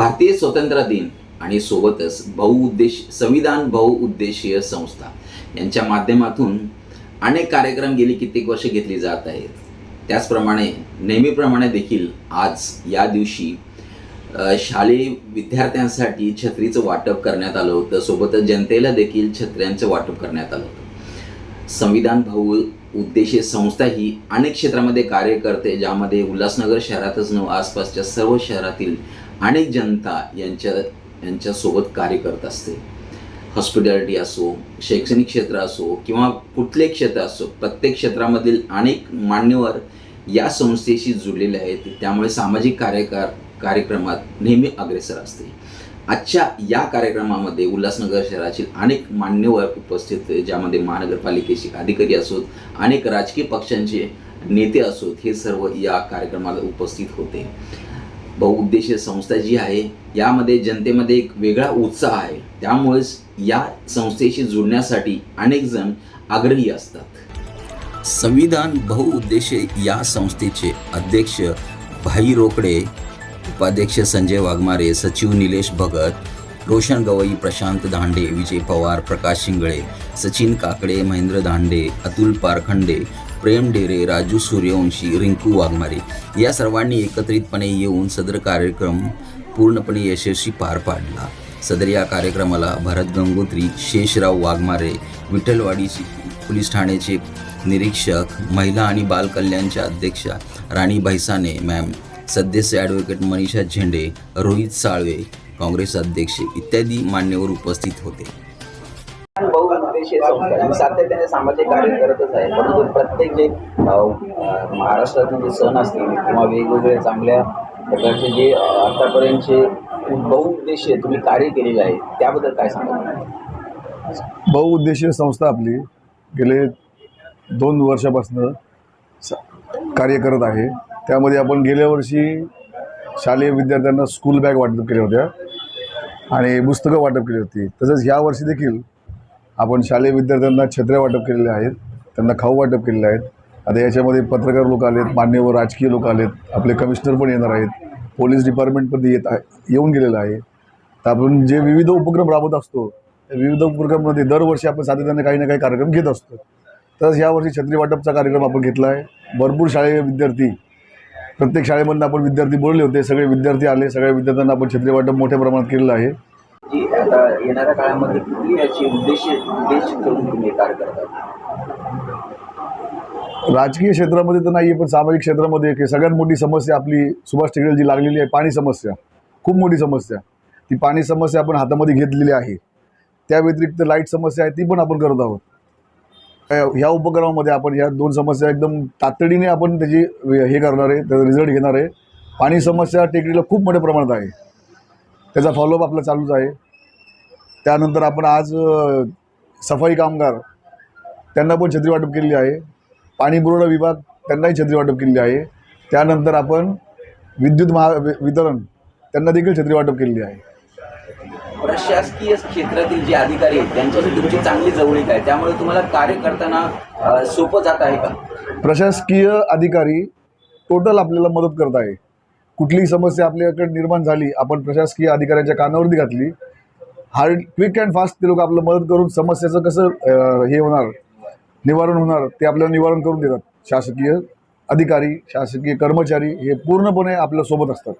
भारतीय स्वतंत्र दिन आणि सोबतच बहुउद्देश संविधान बहुउद्देशीय संस्था. यांच्या माध्यमातून अनेक कार्यक्रम गेली कित्येक वर्ष घेतली जात आहेत. त्याचप्रमाणे नेहमीप्रमाणे देखील आज या दिवशी शालेय विद्यार्थ्यांसाठी छत्रीचं वाटप करण्यात आलं होतं. सोबतच जनतेला देखील छत्र्यांचं वाटप करण्यात आलं होतं. संविधान भाऊ उद्देशीय संस्था ही अनेक क्षेत्रामध्ये कार्य करते ज्यामध्ये उल्हासनगर शहरातच न आसपासच्या सर्व शहरातील अनेक जनता यांच्या यांच्यासोबत कार्य करत असते. हॉस्पिटॅलिटी असो शैक्षणिक क्षेत्र असो किंवा कुठले क्षेत्र असो प्रत्येक क्षेत्रामधील अनेक मान्यवर या संस्थेशी जुळलेले आहेत. त्यामुळे सामाजिक कार्यकार कार्यक्रमात नेहमी अग्रेसर असते. आजच्या या कार्यक्रमामध्ये उल्हासनगर शहरातील अनेक मान्यवर उपस्थित ज्यामध्ये महानगरपालिकेचे अधिकारी असोत अनेक राजकीय पक्षांचे नेते असोत हे सर्व या कार्यक्रमाला उपस्थित होते. बहुउद्देशीय संस्था जी आहे यामध्ये जनतेमध्ये एक वेगळा उत्साह आहे. त्यामुळेच या संस्थेशी जुळण्यासाठी अनेक जण आग्रही असतात. संविधान बहुउद्देशीय या संस्थेचे अध्यक्ष भाई रोकडे उपाध्यक्ष संजय वाघमारे सचिव निलेश भगत रोशन गवई प्रशांत दांडे विजय पवार प्रकाश शिंगळे सचिन काकडे महेंद्र दांडे अतुल पारखंडे प्रेम डेरे राजू सूर्यवंशी रिंकू वाघमारे या सर्वांनी एकत्रितपणे येऊन सदर कार्यक्रम पूर्णपणे यशस्वी पार पाडला. सदर या कार्यक्रमाला भरत गंगोत्री शेषराव वाघमारे विठ्ठलवाडीची पोलीस ठाण्याचे निरीक्षक महिला आणि बालकल्याणच्या अध्यक्षा राणी भैसाने मॅम सदस्य ॲडव्होकेट मनीषा झेंडे रोहित साळवे काँग्रेस अध्यक्ष इत्यादी मान्यवर उपस्थित होते. बहुउद्देशीय संस्था सातत्याने सामाजिक कार्य करतच आहे. परंतु प्रत्येक जे महाराष्ट्रातील जे सण असतील किंवा वेगवेगळे चांगल्या प्रकारचे जे आतापर्यंतचे बहुउद्देशीय तुम्ही कार्य केलेले आहे त्याबद्दल काय सांगा बहुउद्देशीय संस्था आपली गेले दोन वर्षापासून स- कार्य करत आहे. त्यामध्ये आपण गेल्या वर्षी शालेय विद्यार्थ्यांना स्कूल बॅग वाटप केल्या होत्या आणि पुस्तकं वाटप केली होती. तसंच ह्या वर्षी देखील आपण शालेय विद्यार्थ्यांना छत्र्या वाटप केलेल्या आहेत त्यांना खाऊ वाटप केलेले आहेत. आता याच्यामध्ये पत्रकार लोक आलेत मान्यवर राजकीय लोक आलेत आपले कमिशनर पण येणार आहेत पोलीस डिपार्टमेंट पण येत आहे येऊन गेलेलं आहे. तर आपण जे विविध उपक्रम राबवत असतो त्या विविध उपक्रमामध्ये दरवर्षी आपण सातत्याने काही ना काही कार्यक्रम घेत असतो. तसंच यावर्षी छत्री वाटपचा कार्यक्रम आपण घेतला आहे. भरपूर शालेय विद्यार्थी प्रत्येक शाळेमधून आपण विद्यार्थी बोलले होते सगळे विद्यार्थी आले सगळ्या विद्यार्थ्यांना आपण छत्री वाटप मोठ्या प्रमाणात केलेलं आहे. जी आता येणाऱ्या काळामध्ये कुठली याची उद्देश उद्देश करून तुम्ही कार्य करतात राजकीय क्षेत्रामध्ये तर नाही आहे पण सामाजिक क्षेत्रामध्ये एक सगळ्यात मोठी समस्या आपली सुभाष टेकडे जी लागलेली आहे पाणी समस्या. खूप मोठी समस्या. ती पाणी समस्या आपण हातामध्ये घेतलेली आहे. त्या व्यतिरिक्त लाइट समस्या आहे ती पण आपण करत आहोत. ह्या उपक्रमामध्ये आपण ह्या दोन समस्या एकदम तातडीने आपण त्याची हे करणार आहे त्याचा रिझल्ट घेणार आहे. पाणी समस्या टेकडीला खूप मोठ्या प्रमाणात आहे. त्याचा फॉलोअप आपला चालूच आहे. त्यानंतर आपण आज सफाई कामगार त्यांना पण छत्री वाटप केलेली आहे. पाणी पुरवठा विभाग त्यांनाही छत्री वाटप केलेली आहे. त्यानंतर आपण विद्युत महा वितरण त्यांना देखील छत्री वाटप केलेली आहे. प्रशासकीय क्षेत्रातील जे अधिकारी आहेत त्यांच्याशी तुमची चांगली जवळीक आहे. त्यामुळे तुम्हाला कार्य करताना सोपं जात आहे का? प्रशासकीय अधिकारी टोटल आपल्याला मदत करत आहे. कुठलीही समस्या आपल्याकडे निर्माण झाली आपण प्रशासकीय अधिकाऱ्यांच्या कानावरती घातली हार्ड क्विक अँड फास्ट ते लोक आपलं मदत करून समस्याचं कसं हे होणार निवारण होणार ते आपल्याला निवारण करून देतात. शासकीय अधिकारी शासकीय कर्मचारी हे पूर्णपणे आपल्यासोबत असतात.